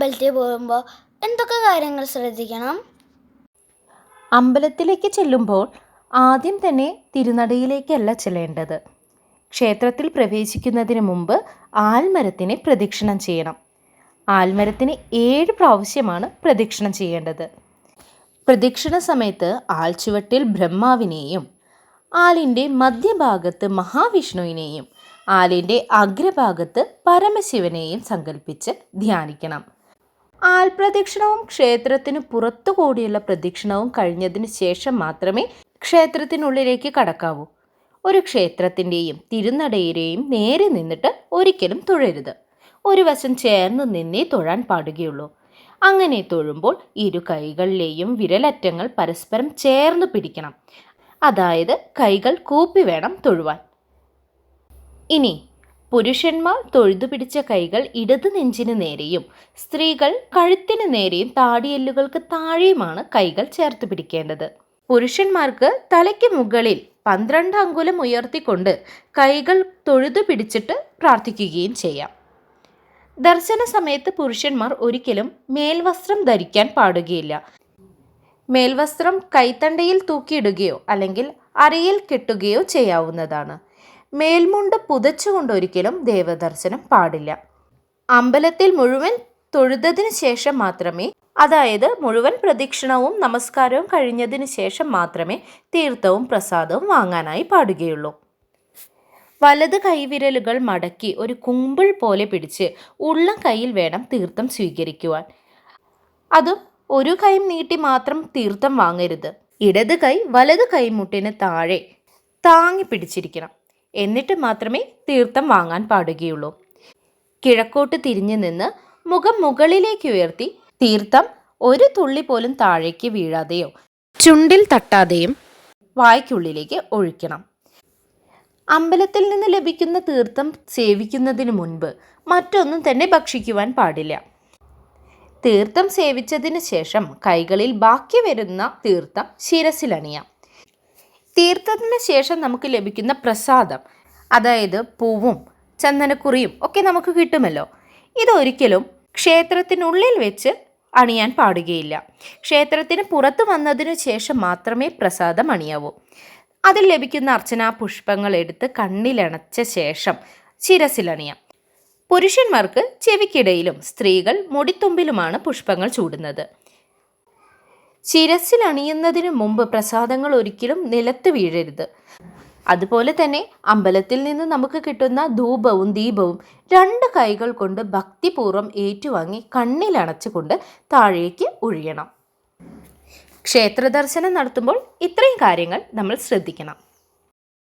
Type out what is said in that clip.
അമ്പലത്തിൽ പോകുമ്പോൾ എന്തൊക്കെ കാര്യങ്ങൾ ശ്രദ്ധിക്കണം? അമ്പലത്തിലേക്ക് ചെല്ലുമ്പോൾ ആദ്യം തന്നെ തിരുനടയിലേക്കല്ല ചെല്ലേണ്ടത്. ക്ഷേത്രത്തിൽ പ്രവേശിക്കുന്നതിന് മുമ്പ് ആൽമരത്തിനെ പ്രദക്ഷിണം ചെയ്യണം. ആൽമരത്തിന് ഏഴ് പ്രാവശ്യമാണ് പ്രദക്ഷിണം ചെയ്യേണ്ടത്. പ്രദക്ഷിണ സമയത്ത് ആൽച്ചുവട്ടിൽ ബ്രഹ്മാവിനെയും ആലിന്റെ മധ്യഭാഗത്ത് മഹാവിഷ്ണുവിനെയും ആലിന്റെ അഗ്രഭാഗത്ത് പരമശിവനെയും സങ്കല്പിച്ച് ധ്യാനിക്കണം. ആൽപ്രദക്ഷിണവും ക്ഷേത്രത്തിന് പുറത്തു കൂടിയുള്ള പ്രദക്ഷിണവും കഴിഞ്ഞതിന് ശേഷം മാത്രമേ ക്ഷേത്രത്തിനുള്ളിലേക്ക് കടക്കാവൂ. ഒരു ക്ഷേത്രത്തിന്റെയും തിരുനടയുടെയും നേരെ നിന്നിട്ട് ഒരിക്കലും തൊഴരുത്. ഒരു വശം ചേർന്ന് നിന്നേ തൊഴാൻ പാടുകയുള്ളൂ. അങ്ങനെ തൊഴുമ്പോൾ ഇരു കൈകളിലെയും വിരലറ്റങ്ങൾ പരസ്പരം ചേർന്ന് പിടിക്കണം. അതായത് കൈകൾ കൂപ്പി വേണം തൊഴുവാൻ. ഇനി പുരുഷന്മാർ തൊഴുതു പിടിച്ച കൈകൾ ഇടത് നെഞ്ചിന് നേരെയും സ്ത്രീകൾ കഴുത്തിന് നേരെയും താടിയെല്ലുകൾക്ക് താഴെയുമാണ് കൈകൾ ചേർത്ത് പിടിക്കേണ്ടത്. പുരുഷന്മാർക്ക് തലയ്ക്ക് മുകളിൽ പന്ത്രണ്ട് അങ്കുലം ഉയർത്തിക്കൊണ്ട് കൈകൾ തൊഴുതു പിടിച്ചിട്ട് പ്രാർത്ഥിക്കുകയും ചെയ്യാം. ദർശന സമയത്ത് പുരുഷന്മാർ ഒരിക്കലും മേൽവസ്ത്രം ധരിക്കാൻ പാടുകയില്ല. മേൽവസ്ത്രം കൈത്തണ്ടയിൽ തൂക്കിയിടുകയോ അല്ലെങ്കിൽ അരയിൽ കെട്ടുകയോ ചെയ്യാവുന്നതാണ്. മേൽമുണ്ട് പുതച്ചുകൊണ്ടൊരിക്കലും ദേവദർശനം പാടില്ല. അമ്പലത്തിൽ മുഴുവൻ തൊഴുതതിനു ശേഷം മാത്രമേ അതായത് മുഴുവൻ പ്രദക്ഷിണവും നമസ്കാരവും കഴിഞ്ഞതിന് ശേഷം മാത്രമേ തീർത്ഥവും പ്രസാദവും വാങ്ങാനായി പാടുകയുള്ളൂ. വലത് കൈവിരലുകൾ മടക്കി ഒരു കുമ്പിൾ പോലെ പിടിച്ച് ഉള്ള കയ്യിൽ വേണം തീർത്ഥം സ്വീകരിക്കുവാൻ. അതും ഒരു കൈ നീട്ടി മാത്രം തീർത്ഥം വാങ്ങരുത്. ഇടത് കൈ വലത് കൈമുട്ടിന് താഴെ താങ്ങി പിടിച്ചിരിക്കണം. എന്നിട്ട് മാത്രമേ തീർത്ഥം വാങ്ങാൻ പാടുകയുള്ളൂ. കിഴക്കോട്ട് തിരിഞ്ഞു നിന്ന് മുഖം മുകളിലേക്ക് ഉയർത്തി തീർത്ഥം ഒരു തുള്ളി പോലും താഴേക്ക് വീഴാതെയോ ചുണ്ടിൽ തട്ടാതെയും വായ്ക്കുള്ളിലേക്ക് ഒഴിക്കണം. അമ്പലത്തിൽ നിന്ന് ലഭിക്കുന്ന തീർത്ഥം സേവിക്കുന്നതിന് മുൻപ് മറ്റൊന്നും തന്നെ ഭക്ഷിക്കുവാൻ പാടില്ല. തീർത്ഥം സേവിച്ചതിന് ശേഷം കൈകളിൽ ബാക്കി വരുന്ന തീർത്ഥം ശിരസിലണിയാം. തീർത്ഥത്തിന് ശേഷം നമുക്ക് ലഭിക്കുന്ന പ്രസാദം അതായത് പൂവും ചന്ദനക്കുറിയും ഒക്കെ നമുക്ക് കിട്ടുമല്ലോ. ഇതൊരിക്കലും ക്ഷേത്രത്തിനുള്ളിൽ വെച്ച് അണിയാൻ പാടുകയില്ല. ക്ഷേത്രത്തിന് പുറത്ത് വന്നതിനു ശേഷം മാത്രമേ പ്രസാദം അണിയാവൂ. അതിൽ ലഭിക്കുന്ന അർച്ചനാ പുഷ്പങ്ങൾ എടുത്ത് കണ്ണിലണച്ച ശേഷം ശിരസിലണിയാം പുരുഷന്മാർക്ക് ചെവിക്കിടയിലും സ്ത്രീകൾ മുടിത്തുമ്പിലുമാണ് പുഷ്പങ്ങൾ ചൂടുന്നത്. ശിരസിൽ അണിയുന്നതിന് മുമ്പ് പ്രസാദങ്ങൾ ഒരിക്കലും നിലത്ത് വീഴരുത്. അതുപോലെ തന്നെ അമ്പലത്തിൽ നിന്ന് നമുക്ക് കിട്ടുന്ന ധൂപവും ദീപവും രണ്ട് കൈകൾ കൊണ്ട് ഭക്തിപൂർവം ഏറ്റുവാങ്ങി കണ്ണിലണച്ചുകൊണ്ട് താഴേക്ക് ഒഴിയണം. ക്ഷേത്ര ദർശനം നടത്തുമ്പോൾ ഇത്രയും കാര്യങ്ങൾ നമ്മൾ ശ്രദ്ധിക്കണം.